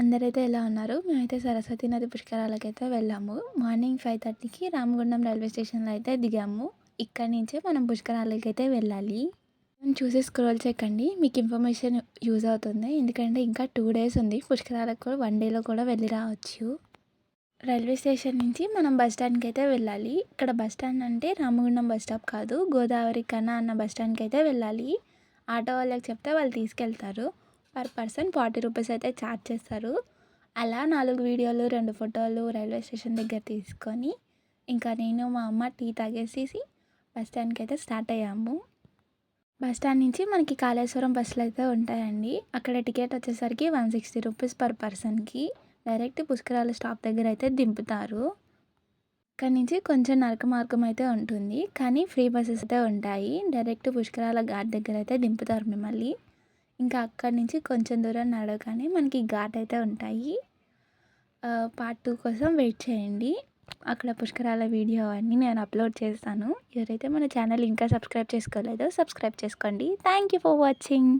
అందరైతే ఎలా ఉన్నారు? మేమైతే సరస్వతి నది పుష్కరాలకైతే వెళ్ళాము. మార్నింగ్ ఫైవ్ థర్టీకి రామగుండం రైల్వే స్టేషన్లో అయితే దిగాము. ఇక్కడి నుంచే మనం పుష్కరాలకి అయితే వెళ్ళాలి చూసి స్క్రోల్ చేయకండి మీకు ఇన్ఫర్మేషన్ యూజ్ అవుతుంది. ఎందుకంటే ఇంకా టూ డేస్ ఉంది. పుష్కరాలకు కూడా వన్ డేలో కూడా వెళ్ళి రావచ్చు. రైల్వే స్టేషన్ నుంచి మనం బస్ స్టాండ్కి అయితే వెళ్ళాలి. ఇక్కడ బస్ స్టాండ్ అంటే రామగుండం బస్ స్టాప్ కాదు. గోదావరి కన్నా అన్న బస్ స్టాండ్కి అయితే వెళ్ళాలి. ఆటో వాళ్ళకి చెప్తే వాళ్ళు తీసుకెళ్తారు. పర్ పర్సన్ ఫార్టీ రూపీస్ అయితే ఛార్జ్ చేస్తారు. అలా నాలుగు వీడియోలు రెండు ఫోటోలు రైల్వే స్టేషన్ దగ్గర తీసుకొని ఇంకా నేను మా అమ్మ టీ తాగేసేసి బస్ స్టాండ్కి అయితే స్టార్ట్ అయ్యాము. బస్ స్టాండ్ నుంచి మనకి కాళేశ్వరం బస్సులు అయితే ఉంటాయండి. అక్కడ టికెట్ వచ్చేసరికి వన్ సిక్స్టీ రూపీస్ పర్ పర్సన్కి. డైరెక్ట్ పుష్కరాల స్టాప్ దగ్గర అయితే దింపుతారు. ఇక్కడ నుంచి కొంచెం నరక మార్గం అయితే ఉంటుంది. కానీ ఫ్రీ బస్సెస్ అయితే ఉంటాయి. డైరెక్ట్ పుష్కరాల ఘాట్ దగ్గర అయితే దింపుతారు మిమ్మల్ని. ఇంకా అక్కడి నుంచి కొంచెం దూరం నడవగానే మనకి ఘాట్ అయితే ఉంటాయి. పార్ట్ టూ కోసం వెయిట్ చేయండి. అక్కడ పుష్కరాల వీడియో అన్నీ నేను అప్లోడ్ చేస్తాను. ఎవరైతే మన ఛానల్ ఇంకా సబ్స్క్రైబ్ చేసుకోలేదో సబ్స్క్రైబ్ చేసుకోండి. Thank you for watching